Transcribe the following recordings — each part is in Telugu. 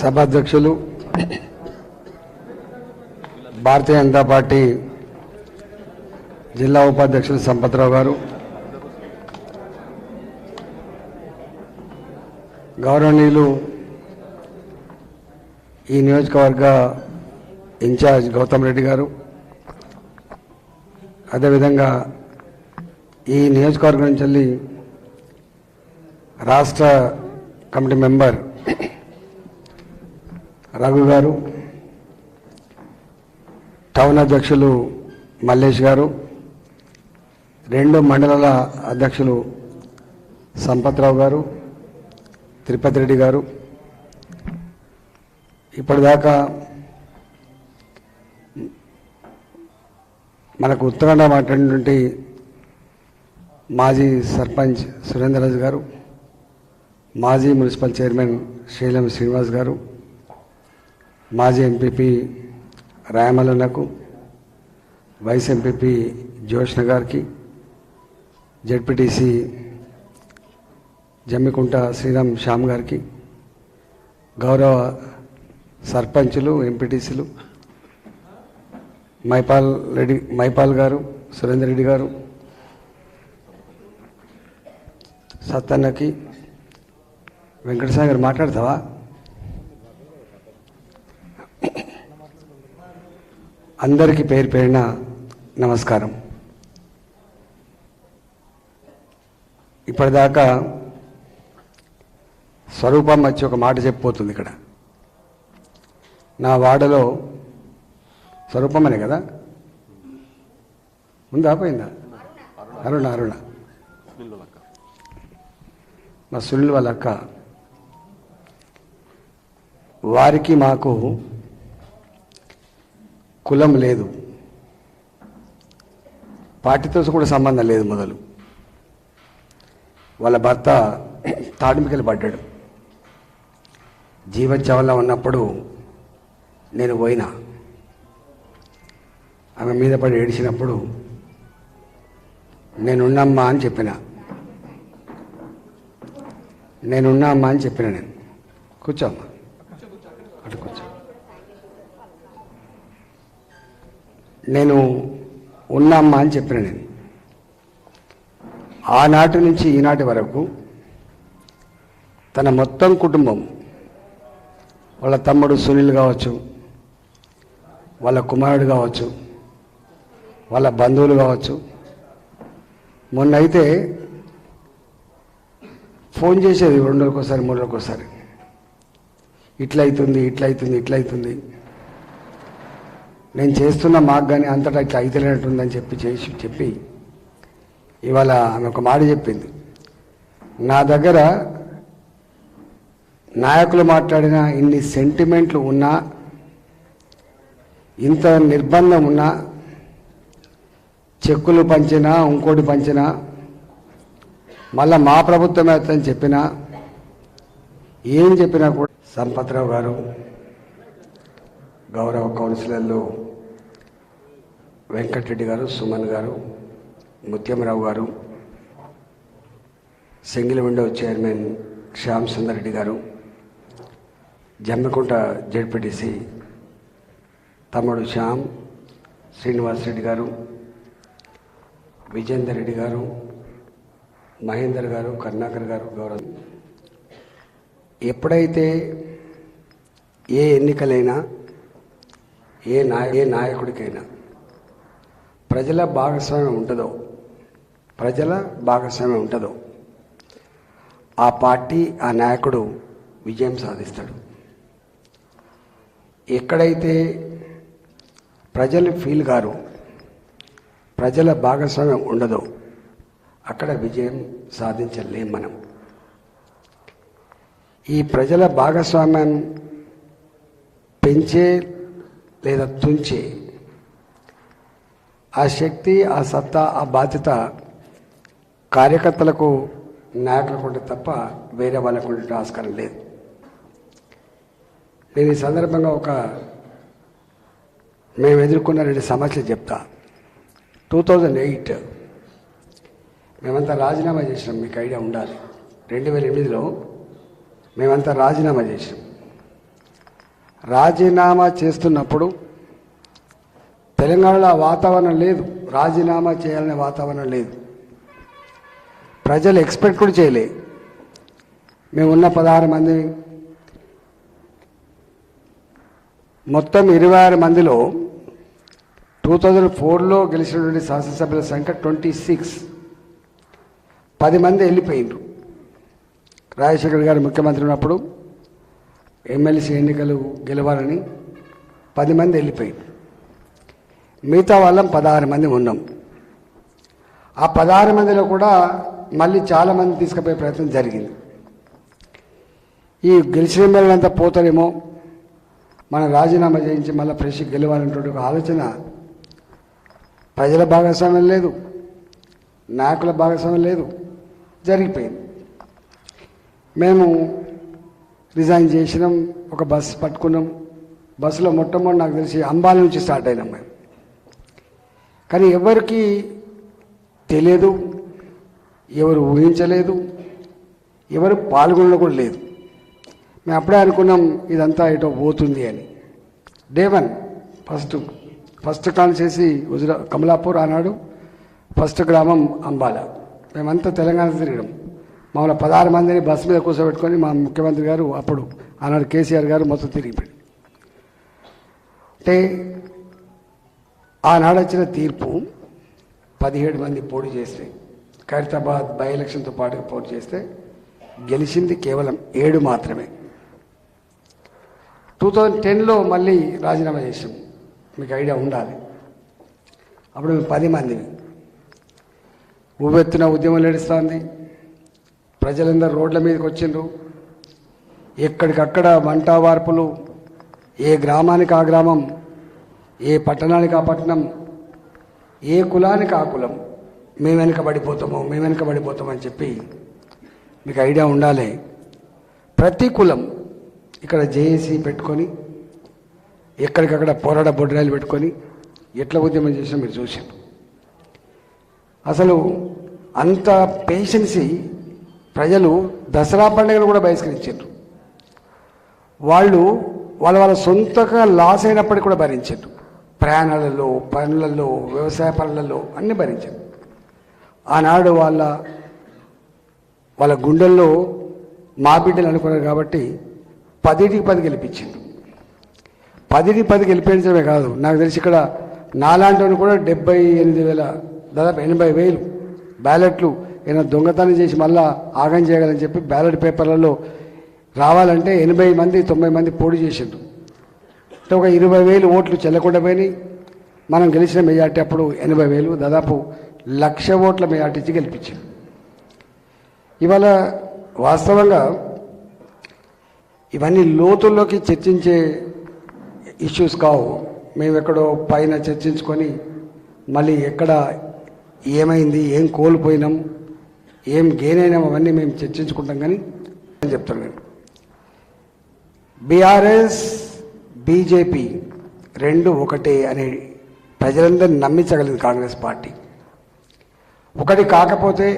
సభాధ్యక్షులు భారతీయ జనతా పార్టీ జిల్లా ఉపాధ్యక్షులు సంపత్రావు గారు గౌరవనీయులు ఈ నియోజకవర్గ ఇన్ఛార్జ్ గౌతమ్ రెడ్డి గారు. అదేవిధంగా ఈ నియోజకవర్గం నుంచి వెళ్ళి రాష్ట్ర కమిటీ మెంబర్ రఘు గారు టౌన్ అధ్యక్షులు మల్లేష్ గారు రెండు మండలాల అధ్యక్షులు సంపత్రావు గారు తిరుపతి రెడ్డి గారు. ఇప్పటిదాకా మనకు ఉత్తరాండ మాట్లాడినటువంటి మాజీ సర్పంచ్ సురేంద్రరాజు గారు మాజీ మున్సిపల్ చైర్మన్ శ్రీలం శ్రీనివాస్ గారు మాజీ ఎంపీపీ రాయమల్లన్నకు వైస్ ఎంపీపీ జోష్ణ గారికి జడ్పీటీసీ జమ్మికుంట శ్రీరామ్ శ్యామ్ గారికి గౌరవ సర్పంచులు ఎంపీటీసీలు మైపాల్ రెడ్డి మైపాల్ గారు సురేందర్ రెడ్డి గారు సత్తన్నకి వెంకటసాగర్ మాట్లాడతావా? అందరికీ పేరు పేరిన నమస్కారం. ఇప్పటిదాకా స్వరూపం వచ్చి ఒక మాట చెప్పిపోతుంది ఇక్కడ. నా వాడలో స్వరూపమనే కదా? ఉందా పోయిందా? అరుణ అరుణ. మా సునీల్ వాళ్ళ అక్క. వారికి మాకు కులం లేదు. పార్టీతో కూడా సంబంధం లేదు మొదలు. వాళ్ళ భర్త తాడుమికలు పడ్డాడు. జీవచవల ఉన్నప్పుడు నేను పోయినా. ఆమె మీద పడి ఏడిచినప్పుడు నేనున్నమ్మా అని చెప్పిన. నేనున్నామ్మా అని చెప్పిన నేను. కూర్చోమ్మా అటు కూర్చో నేను ఉన్నామ్మా అని చెప్పిన నేను. ఆనాటి నుంచి ఈనాటి వరకు తన మొత్తం కుటుంబం వాళ్ళ తమ్ముడు సునీల్ కావచ్చు వాళ్ళ కుమారుడు కావచ్చు వాళ్ళ బంధువులు కావచ్చు మొన్న అయితే ఫోన్ చేసేది రెండు రోజులకోసారి మూడు రోజులకోసారి ఒకసారి ఇట్లయితుంది ఇట్లయితుంది. అవుతుంది అవుతుంది నేను చేస్తున్న మాకు కానీ అంతటా ఇట్లా చెప్పి చేసి చెప్పి ఇవాళ ఆమె ఒక మాట చెప్పింది. నా దగ్గర నాయకులు మాట్లాడిన ఇన్ని సెంటిమెంట్లు ఉన్నా ఇంత నిర్బంధం ఉన్నా చెక్కులు పంచినా ఇంకోటి పంచినా మళ్ళా మా ప్రభుత్వమే అని చెప్పినా ఏం చెప్పినా కూడా సంపత్రావు గారు గౌరవ కౌన్సిలర్లు వెంకటరెడ్డి గారు Suman garu Muthyamrao garu single window chairman Shyam Sundar Reddy garu Jammikunta ZPTC తమ్ముడు శ్యామ్ శ్రీనివాస్ రెడ్డి గారు విజేందర్ రెడ్డి గారు మహేందర్ గారు కరుణాకర్ గారు గౌరవ్ ఎప్పుడైతే ఏ ఎన్నికలైనా ఏ నాయ ఏ నాయకుడికైనా. ప్రజల భాగస్వామ్యం ఉంటుందో? ప్రజల భాగస్వామ్యం ఉంటుందో? ఆ పార్టీ ఆ నాయకుడు విజయం సాధిస్తాడు. ఎక్కడైతే ప్రజలు ఫీల్ గారు ప్రజల భాగస్వామ్యం ఉండదో అక్కడ విజయం సాధించలేం మనం. ఈ ప్రజల భాగస్వామ్యం పెంచే లేదా తుంచి ఆ శక్తి ఆ సత్తా ఆ బాధ్యత కార్యకర్తలకు నాయకులకు ఉంటే తప్ప వేరే వాళ్ళకు ఉండే ఆస్కారం లేదు. నేను ఈ సందర్భంగా ఒక మేము ఎదుర్కొన్న రెండు సమస్యలు చెప్తా. టూ థౌజండ్ ఎయిట్ మేమంతా రాజీనామా చేసినాం మీకు ఐడియా ఉండాలి. రెండు వేల ఎనిమిదిలో మేమంతా రాజీనామా చేసినాం. రాజీనామా చేస్తున్నప్పుడు తెలంగాణలో ఆ వాతావరణం లేదు. రాజీనామా చేయాలనే వాతావరణం లేదు. ప్రజలు ఎక్స్పెక్ట్ కూడా చేయలే. మేము ఉన్న పదహారు మంది మొత్తం ఇరవై ఆరు మందిలో టూ థౌజండ్ ఫోర్లో గెలిచినటువంటి శాసనసభ్యుల సంఖ్య ట్వంటీ సిక్స్. పది మంది వెళ్ళిపోయినారు రాజశేఖర్ గారు ముఖ్యమంత్రి ఉన్నప్పుడు ఎమ్మెల్సీ ఎన్నికలు గెలవాలని పది మంది వెళ్ళిపోయింది మిగతా వాళ్ళం పదహారు మంది ఉన్నాం. ఆ పదహారు మందిలో కూడా మళ్ళీ చాలా మంది తీసుకుపోయే ప్రయత్నం జరిగింది. ఈ గెలిచిన ఎమ్మెల్యేలంతా పోతారేమో మనం రాజీనామా చేయించి మళ్ళీ ఫ్రెష్ గెలవాలనేటువంటి ఒక ఆలోచన ప్రజల భాగస్వామ్యం లేదు నాయకుల భాగస్వామ్యం లేదు జరిగిపోయింది. మేము రిజైన్ చేసినాం ఒక బస్ పట్టుకున్నాం. బస్సులో మొట్టమొదటి నాకు తెలిసి అంబాల నుంచి స్టార్ట్ అయినాం మేము. కానీ ఎవరికి తెలియదు ఎవరు ఊహించలేదు ఎవరు పాల్గొనడం కూడా లేదు. మేము అప్పుడే అనుకున్నాం ఇదంతా ఏటో పోతుంది అని. Day one first first call చేసి గుజరా కమలాపూర్ ఆనాడు ఫస్ట్ గ్రామం అంబాల. మేమంతా తెలంగాణ తిరగడం మమ్మల్ని పదహారు మందిని బస్సు మీద కూర్చోబెట్టుకొని మా ముఖ్యమంత్రి గారు అప్పుడు ఆనాడు కేసీఆర్ గారు మొత్తం తిరిగిపోయి అంటే ఆనాడు వచ్చిన తీర్పు పదిహేడు మంది పోటీ చేస్తే ఖైరతాబాద్ బై ఎలక్షన్తో పాటు పోటీ చేస్తే గెలిచింది కేవలం ఏడు మాత్రమే. టూ థౌజండ్ టెన్లో మళ్ళీ రాజీనామా చేసాం మీకు ఐడియా ఉండాలి. అప్పుడు మేము పది మందిని. ఉవ్వెత్తున ఉద్యమం నడుస్తుంది. ప్రజలందరూ రోడ్ల మీదకి వచ్చిండ్రు. ఎక్కడికక్కడ వంట వార్పులు ఏ గ్రామానికి ఆ గ్రామం ఏ పట్టణానికి ఆ పట్టణం ఏ కులానికి ఆ కులం మేము వెనకబడిపోతామో మేము వెనకబడిపోతామని చెప్పి మీకు ఐడియా ఉండాలి. ప్రతి కులం ఇక్కడ జేఏసీ పెట్టుకొని ఎక్కడికక్కడ పోరాట బొడ్రాయిలు పెట్టుకొని ఎట్లా ఉద్యమం చేసినా మీరు చూసారు అసలు అంత పేషెన్సీ ప్రజలు దసరా పండుగను కూడా బహిష్కరించారు. వాళ్ళు వాళ్ళ వాళ్ళ సొంతగా లాస్ అయినప్పటికీ కూడా భరించారు. ప్రయాణాలలో పనులలో వ్యవసాయ పనులలో అన్ని భరించారు. ఆనాడు వాళ్ళ వాళ్ళ గుండెల్లో మా బిడ్డలు అనుకున్నారు కాబట్టి పదిటికి పది గెలిపించిండు పదిటి పది గెలిపించడమే కాదు నాకు తెలిసి ఇక్కడ నాలాంటి కూడా డెబ్బై ఎనిమిది వేల దాదాపు ఎనభై వేలు బ్యాలెట్లు ఏదైనా దొంగతనం చేసి మళ్ళా ఆగం చేయగలని చెప్పి బ్యాలెట్ పేపర్లలో రావాలంటే ఎనభై మంది తొంభై మంది పోటీ చేసిండ్రు. అంటే ఒక ఇరవై వేలు ఓట్లు చెల్లకుండా పోయినాయి. మనం గెలిచిన మెజార్టీ అప్పుడు ఎనభై వేలు దాదాపు లక్ష ఓట్ల మెజార్టీ ఇచ్చి గెలిపించాం ఇవాళ వాస్తవంగా ఇవన్నీ లోతుల్లోకి చర్చించే ఇష్యూస్ కావు. మేము ఎక్కడో పైన చర్చించుకొని మళ్ళీ ఎక్కడ ఏమైంది ఏం కోల్పోయినాం ఏం గెయిన్ అయినా అవన్నీ మేము చర్చించుకుంటాం కానీ అని చెప్తాను నేను. బీఆర్ఎస్ బీజేపీ రెండు ఒకటే అని ప్రజలందరినీ నమ్మించగలిగింది కాంగ్రెస్ పార్టీ. ఒకటి కాకపోతే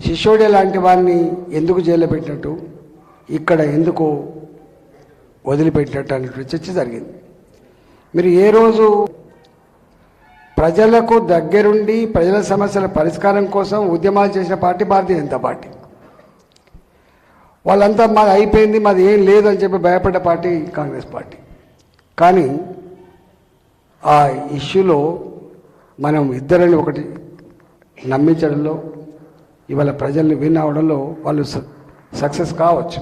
శిశోడే లాంటి వారిని ఎందుకు జైల్లో పెట్టినట్టు ఇక్కడ ఎందుకు వదిలిపెట్టినట్టు అనేటువంటి చర్చ జరిగింది. మీరు ఏ రోజు ప్రజలకు దగ్గరుండి ప్రజల సమస్యల పరిష్కారం కోసం ఉద్యమాలు చేసిన పార్టీ భారతీయ జనతా పార్టీ. వాళ్ళంతా మాది అయిపోయింది మాది ఏం లేదు అని చెప్పి భయపడ్డ పార్టీ కాంగ్రెస్ పార్టీ. కానీ ఆ ఇష్యూలో మనం ఇద్దరిని ఒకటి నమ్మించడంలో ఇవాళ ప్రజల్ని విన్ అవడంలో వాళ్ళు సక్సెస్ కావచ్చు.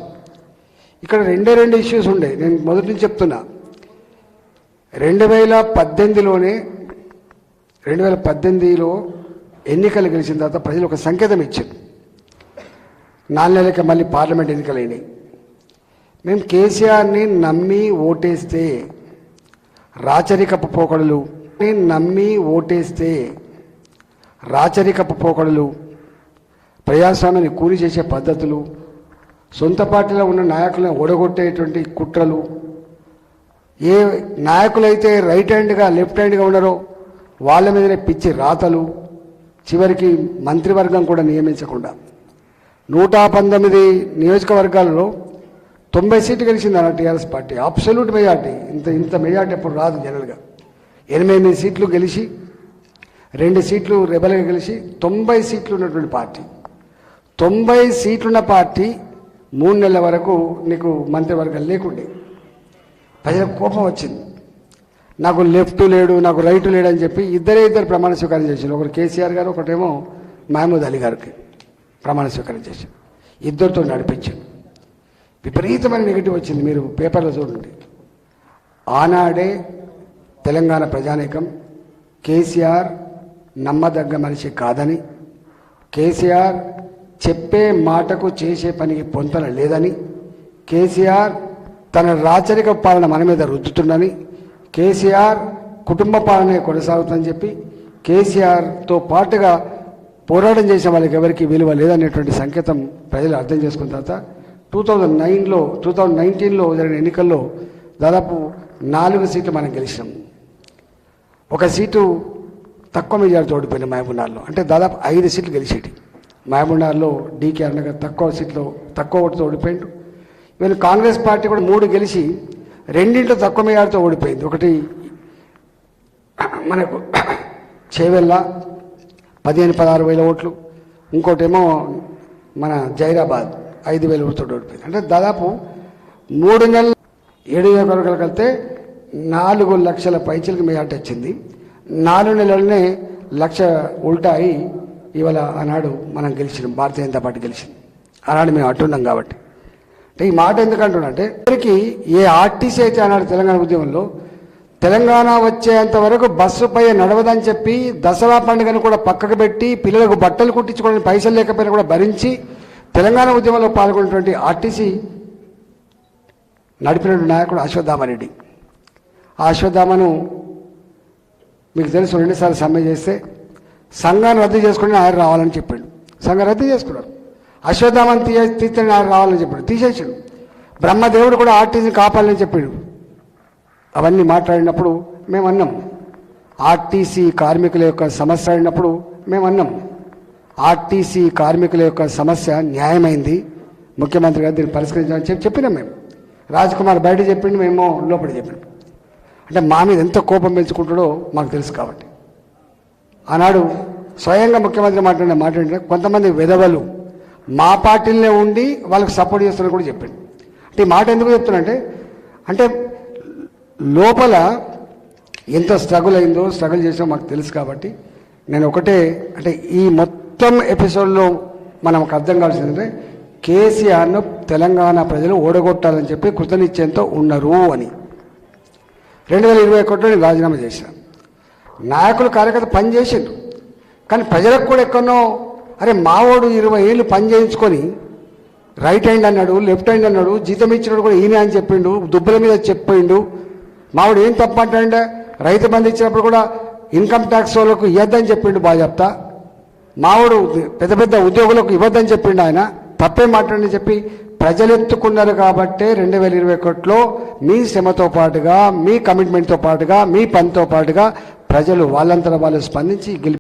ఇక్కడ రెండే రెండు ఇష్యూస్ ఉండే నేను మొదటి నుంచి చెప్తున్నా. రెండు వేల పద్దెనిమిదిలోనే రెండు వేల పద్దెనిమిదిలో ఎన్నికలు గెలిచిన తర్వాత ప్రజలు ఒక సంకేతం ఇచ్చారు. నాలుగు నెలలకి మళ్ళీ పార్లమెంట్ ఎన్నికలు అయినాయి మేము కేసీఆర్ని నమ్మి ఓటేస్తే రాచరికపు పోకడలు నేను నమ్మి ఓటేస్తే రాచరికపు పోకడలు ప్రజాస్వామ్యాన్ని కూలి చేసే పద్ధతులు సొంత పార్టీలో ఉన్న నాయకులను ఓడగొట్టేటువంటి కుట్రలు ఏ నాయకులైతే రైట్ హ్యాండ్గా లెఫ్ట్ హ్యాండ్గా ఉన్నారో వాళ్ళ మీదనే పిచ్చి రాతలు చివరికి మంత్రివర్గం కూడా నియమించకుండా. నూట పంతొమ్మిది నియోజకవర్గాలలో తొంభై సీట్లు గెలిచింది అన్న టీఆర్ఎస్ పార్టీ. అబ్సల్యూట్ మెజార్టీ ఇంత ఇంత మెజార్టీ ఎప్పుడు రాదు జనరల్గా ఎనభై ఎనిమిది సీట్లు గెలిచి రెండు సీట్లు రెబల్గా గెలిచి తొంభై సీట్లు ఉన్నటువంటి పార్టీ. తొంభై సీట్లున్న పార్టీ మూడు నెలల వరకు నీకు మంత్రివర్గం లేకుండే. ప్రజలకు కోపం వచ్చింది. నాకు లెఫ్ట్ లేడు నాకు రైట్ లేడు అని చెప్పి ఇద్దరే ఇద్దరు ప్రమాణ స్వీకారం చేశారు. ఒకరు కేసీఆర్ గారు ఒకటేమో మహమూద్ అలీ గారికి ప్రమాణ స్వీకారం చేశారు. ఇద్దరితో నడిపించారు. విపరీతమైన నెగిటివ్ వచ్చింది. మీరు పేపర్లో చూడండి. ఆనాడే తెలంగాణ ప్రజానీకం కేసీఆర్ నమ్మదగ్గ మనిషి కాదని కేసీఆర్ చెప్పే మాటకు చేసే పనికి పొంతన లేదని కేసీఆర్ తన రాచరిక పాలన మన మీద రుద్దుతుందని కేసీఆర్ కుటుంబ పాలనే కొనసాగుతుందని చెప్పి కేసీఆర్తో పాటుగా పోరాటం చేసిన వాళ్ళకి ఎవరికి విలువ లేదనేటువంటి సంకేతం ప్రజలు అర్థం చేసుకున్న తర్వాత టూ థౌజండ్ నైన్లో టూ థౌజండ్ నైన్టీన్లో జరిగిన ఎన్నికల్లో దాదాపు నాలుగు సీట్లు మనం గెలిచినాం. ఒక సీటు తక్కువ మెజార్టీ ఓడిపోయింది మహబూబ్నార్లో అంటే దాదాపు ఐదు సీట్లు గెలిచేటి. మహబూబ్నార్లో డీకే అన్నగారు తక్కువ సీట్లో తక్కువ ఓటుతో ఓడిపోయిండు. వీళ్ళు కాంగ్రెస్ పార్టీ కూడా మూడు గెలిచి రెండింటిలో తక్కువ మెజార్టీతో ఓడిపోయింది. ఒకటి మనకు చేవెళ్ళ పదిహేను పదహారు వేల ఓట్లు. ఇంకోటేమో మన జైరాబాద్ ఐదు వేల ఓటుతో ఓడిపోయింది. అంటే దాదాపు మూడు నెలలు ఏడు వేల వరకు వెళ్తే నాలుగు లక్షల పైచలకు మెజార్టీ వచ్చింది. నాలుగు నెలలనే లక్ష ఉల్టా అయి ఇవాళ ఆనాడు మనం గెలిచినాం. భారతీయ జనతా పార్టీ గెలిచింది. ఆనాడు మేము అట్టున్నాం కాబట్టి. అంటే ఈ మాట ఎందుకు అంటున్నా అంటే ఏ ఆర్టీసీ అయితే అన్నాడు తెలంగాణ ఉద్యమంలో తెలంగాణ వచ్చేంత వరకు బస్సుపై నడవదని చెప్పి దసరా పండుగను కూడా పక్కకు పెట్టి పిల్లలకు బట్టలు కుట్టించుకోవడానికి పైసలు లేకపోయినా కూడా భరించి తెలంగాణ ఉద్యమంలో పాల్గొన్నటువంటి ఆర్టీసీ నడిపినటువంటి నాయకుడు అశ్వత్థామరెడ్డి. ఆ అశ్వత్థామను మీకు తెలుసు రెండుసార్లు సమ్మె చేస్తే సంఘాన్ని రద్దు చేసుకుని ఆయన రావాలని చెప్పాడు. సంఘం రద్దు చేసుకున్నారు. అశ్వత్థామని తీయ తీర్చని రావాలని చెప్పాడు. తీసేసాడు బ్రహ్మదేవుడు కూడా ఆర్టీసీని కాపాలని చెప్పాడు. అవన్నీ మాట్లాడినప్పుడు మేము అన్నాం. ఆర్టీసీ కార్మికుల యొక్క సమస్య అడినప్పుడు మేము అన్నాం. ఆర్టీసీ కార్మికుల యొక్క సమస్య న్యాయమైంది. ముఖ్యమంత్రి గారు దీన్ని పరిష్కరించాలని చెప్పి చెప్పినాం మేము. రాజ్ కుమార్ బయట చెప్పిండు మేము లోపల చెప్పినాం. అంటే మా మీద ఎంత కోపం పెంచుకుంటాడో మాకు తెలుసు కాబట్టి. ఆనాడు స్వయంగా ముఖ్యమంత్రి మాట్లాడిన మాట్లాడిన కొంతమంది విధవలు మా పార్టీలనే ఉండి వాళ్ళకి సపోర్ట్ చేస్తున్నా కూడా చెప్పిండు. అంటే ఈ మాట ఎందుకు చెప్తున్నా అంటే లోపల ఎంత స్ట్రగుల్ అయిందో స్ట్రగుల్ చేసామో మాకు తెలుసు కాబట్టి నేను ఒకటే అంటే ఈ మొత్తం ఎపిసోడ్లో మనకు అర్థం కావాల్సిందంటే కేసీఆర్ను తెలంగాణ ప్రజలు ఓడగొట్టాలని చెప్పి కృతనిశ్చయంతో ఉన్నారు అని. రెండు వేల ఇరవై ఒకటిలో నేను రాజీనామా చేశాను నాయకులు కార్యకర్త పనిచేసిండ్రు. కానీ ప్రజలకు కూడా ఎక్కడో అరే మావోడు ఇరవై ఏళ్ళు పని చేయించుకొని రైట్ హ్యాండ్ అన్నాడు లెఫ్ట్ హ్యాండ్ అన్నాడు జీతం ఇచ్చినాడు కూడా ఈయన అని చెప్పిండు దుబ్బల మీద చెప్పిండు మావాడు ఏం తప్పు అంటాడంటే రైతు బంధు ఇచ్చినప్పుడు కూడా ఇన్కమ్ ట్యాక్స్ వాళ్ళకు ఇవ్వద్దని చెప్పిండు బాగా చెప్తా. మావాడు పెద్ద పెద్ద ఉద్యోగులకు ఇవ్వద్దని చెప్పిండు ఆయన. తప్పే మాట్లాడని చెప్పి ప్రజలు ఎత్తుకున్నారు కాబట్టే రెండు వేల ఇరవై ఒకటిలో మీ శ్రమతో పాటుగా మీ కమిట్మెంట్తో పాటుగా మీ పనితో పాటుగా ప్రజలు వాళ్ళంతా వాళ్ళు స్పందించి గెలిపి